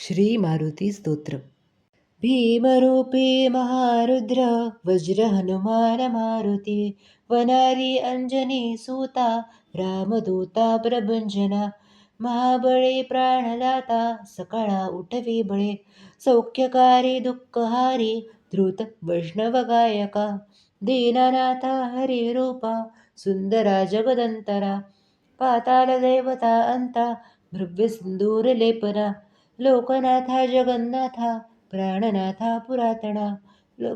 श्री मारुती स्तोत्र महारुद्र वज्र हनुमान मारुती वनारी अंजनी सूता रामदूता प्रभंजना महाबळे प्राणदाता सकाळा उठवे बळे सौख्यकारी दुःखहारी धृत वैष्णव गायका दीनानाथा हरी रूपा सुंदरा जगदंतरा पाताल देवता अंता भव्य सिंदूर लेपना लोकनाथा जगन्नाथा प्राणनाथा पुरातना लो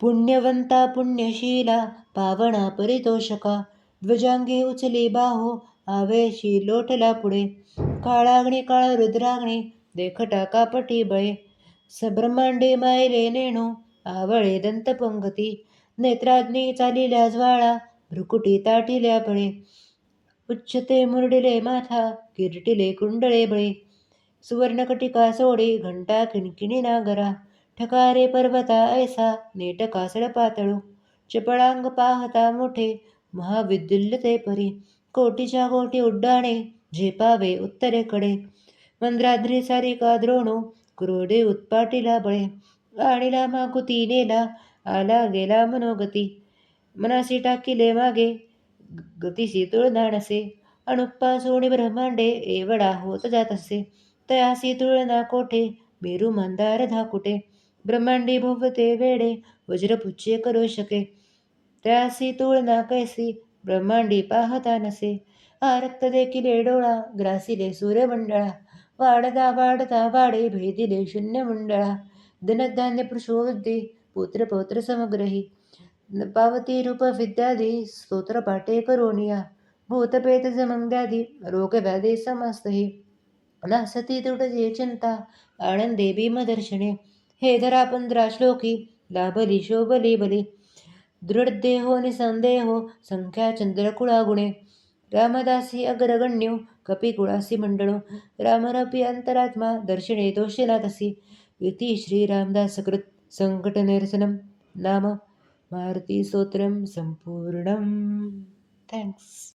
पुण्यवंता पुण्यशीला पावना परितोषका ध्वजांगी उचली बाहो आवेशी लोटला पुढे काळाग्नी काळ रुद्राग्नी देखटा कापटी बळे सब्रह्मांडे मायले नेणू आवळे दंतपंगती नेत्राग्नी चालिल्या ज्वाळा भ्रुकुटी ताटिल्या बळे उच्चते मुरडिले माथा किरटिले कुंडळे बळे सुवर्णकटिका सोडे घंटा किणकिणी नागरा ठकारे पर्वता ऐसा नेट कासड पातळू चपळांग पाहता मोठे महाविद्युल्य ते परी कोटीच्या कोटी उड्डाणे झेपावे उत्तरेकडे मंद्राद्री सारिका द्रोणू क्रोडे उत्पाटीला बळे आणीला माकुती नेला आला गेला मनोगती मनासी टाकिले मागे गतीसी तुळना नसे अणुप्पा सोणी ब्रह्मांडे एवढा होत जात असे तयासी तुळना कोठे मेरू मंदार धाकुटे ब्रह्मांडी भोवते वेडे वज्रपुच्छे करू शके. त्यासी तुळना कैसी ब्रह्मांडी पाहता नसे. आरक्त देखिले डोळा ग्रासिले सूर्यमंडळा. वाढता वाढता वाडे भेदिले शून्य मंडळा धनधान्य पुरुषोवृद्धी पुत्र पौत्र समग्रही. पावती रूप विद्यादी स्तोत्र पाठे करोनिया. भूतपेत जमंग्यादी रोग व्याधी समस्तही. नासती तुटजे चिंता आनंदे भीमदर्शने हे धरा पंधरा लाभली शोभली बली. दृढदेहो निसंदेहो संख्या चंद्रकुळा गुणे. रामदासी अग्रगण्यो कपिकुळासी मंडळो. रामरपी अंतरात्मा दर्शने दोषिला तसी. इति श्रीरामदासकृत संकटनिरसनं नाम. मारुती स्तोत्रं सम्पूर्णम् थँक्स